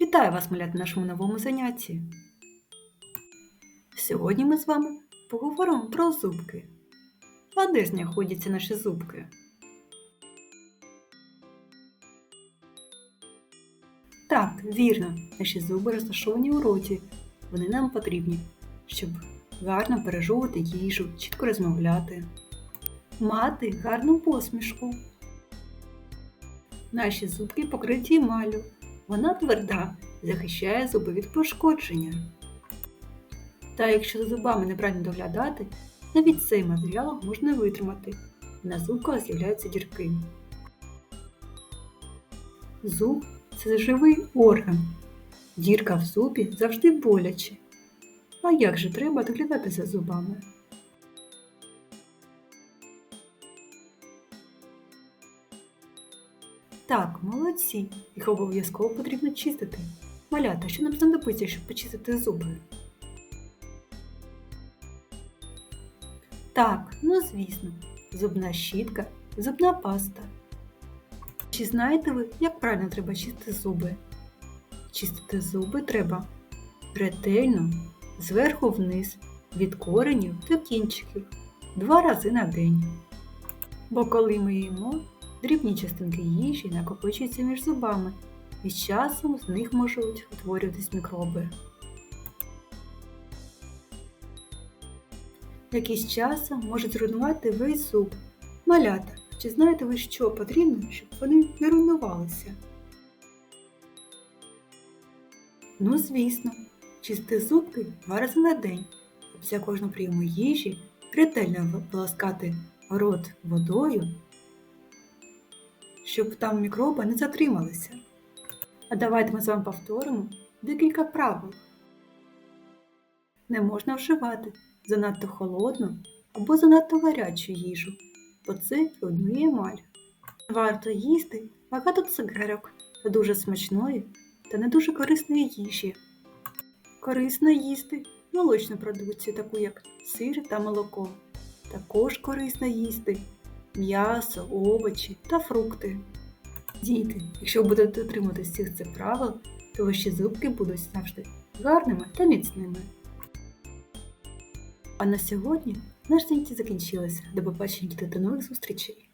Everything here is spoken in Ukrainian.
Вітаю вас, малята, на нашому новому занятті. Сьогодні ми з вами поговоримо про зубки. А де знаходяться наші зубки? Так, вірно, наші зуби розташовані у роті. Вони нам потрібні, щоб гарно пережовувати їжу, чітко розмовляти, мати гарну посмішку. Наші зубки покриті емаллю. Вона тверда, захищає зуби від пошкодження. Та якщо за зубами неправильно доглядати, навіть цей матеріал можна витримати. На зубках з'являються дірки. Зуб це живий орган. Дірка в зубі завжди боляче. А як же треба доглядати за зубами? Так, молодці. Їх обов'язково потрібно чистити. Малята, що нам знадобиться, щоб почистити зуби? Так, ну звісно, зубна щітка, зубна паста. Чи знаєте ви, як правильно треба чистити зуби? Чистити зуби треба ретельно, зверху вниз, від коренів до кінчиків, два рази на день. Бо коли ми їмо, дрібні частинки їжі накопичуються між зубами, і з часом з них можуть утворюватись мікроби. з часом можуть зруйнувати весь зуб. Малята, чи знаєте ви, що потрібно, щоб вони не руйнувалися? Ну, звісно, чисти зубки два рази на день, після кожного прийому їжі ретельно полоскати рот водою, щоб там мікроби не затрималися. А давайте ми з вами повторимо декілька правил. Не можна вживати занадто холодну або занадто гарячу їжу, бо це руйнує емаль. Варто їсти багато цукерок та дуже смачної та не дуже корисної їжі. Корисно їсти молочну продукцію, таку як сир та молоко. Також корисно їсти м'ясо, овочі та фрукти. Діти, якщо будете дотримуватися всіх цих правил, то ваші зубки будуть завжди гарними та міцними. А на сьогодні наш заняття закінчилося. До побачення діти, до нових зустрічей!